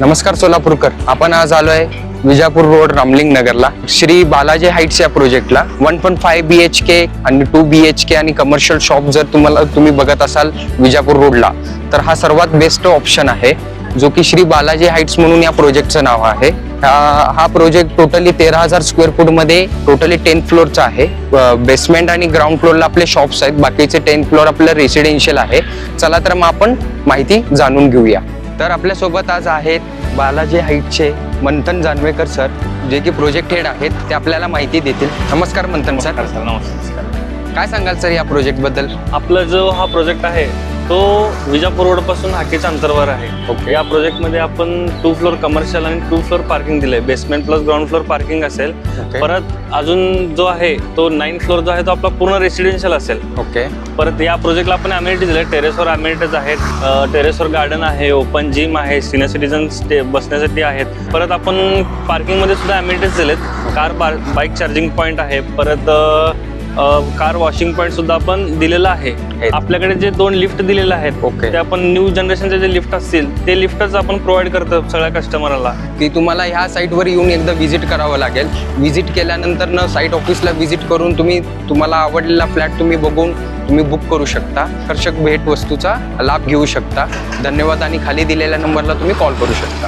नमस्कार सोलापूरकर. आपण आज आलोय विजापूर रोड रामलिंग नगरला. श्री बालाजी हाईट्स या प्रोजेक्टला. One point five B H K आणि टू बी एच के आणि कमर्शियल शॉप जर तुम्हाला तुम्ही बघत असाल विजापूर रोडला तर हा सर्वात बेस्ट ऑप्शन आहे जो की श्री बालाजी हाईट्स म्हणून या प्रोजेक्टचं नाव आहे. हा प्रोजेक्ट टोटली तेरा हजार स्क्वेअर फूटमध्ये टोटली टेन फ्लोअरचा आहे. बेसमेंट आणि ग्राउंड फ्लोअरला आपले शॉप्स आहेत. बाकीचे टेन फ्लोअर आपलं रेसिडेन्शियल आहे. चला तर मग आपण माहिती जाणून घेऊया. तर आपल्यासोबत आज आहेत बालाजी हाईटचे मंथन जानवेकर सर जे की प्रोजेक्ट हेड आहेत ते आपल्याला माहिती देतील. नमस्कार मंथन सर. नमस्कार नमस्कार. काय सांगाल सर या प्रोजेक्टबद्दल? आपला जो हा प्रोजेक्ट आहे तो विजापूर रोडपासून हाकेच्या अंतरावर आहे. ओके. या प्रोजेक्टमध्ये आपण टू फ्लोर कमर्शियल आणि टू फ्लोर पार्किंग दिलंय. Basement plus ground floor parking असेल. परत अजून जो आहे तो नाईन फ्लोर जो आहे तो आपला पूर्ण रेसिडेन्शियल असेल. ओके परत या प्रोजेक्टला आपण अमेनिटीज दिले टेरेसवर अमेनिटीज आहेत. टेरेसवर गार्डन आहे ओपन जिम आहे सिनियर सिटीजन स्टे बसण्यासाठी आहेत. परत आपण पार्किंगमध्ये सुद्धा अमेनिटीज दिलेत. कार बाईक चार्जिंग पॉईंट आहे. परत कार वॉशिंग पॉईंट सुद्धा आपण दिलेला आहे. आपल्याकडे जे दोन लिफ्ट दिलेले आहेत ओके. ते आपण न्यू जनरेशनचे जे लिफ्ट असतील ते लिफ्टच आपण प्रोव्हाइड करतो सगळ्या कस्टमरला की तुम्हाला ह्या साईटवर येऊन एकदा व्हिजिट करावं लागेल. व्हिजिट केल्यानंतर न साईट ऑफिसला व्हिजिट करून तुम्ही तुम्हाला आवडलेला फ्लॅट तुम्ही बघून तुम्ही बुक करू शकता. आकर्षक भेट वस्तूचा लाभ घेऊ शकता. धन्यवाद आणि खाली दिलेल्या नंबरला तुम्ही कॉल करू शकता.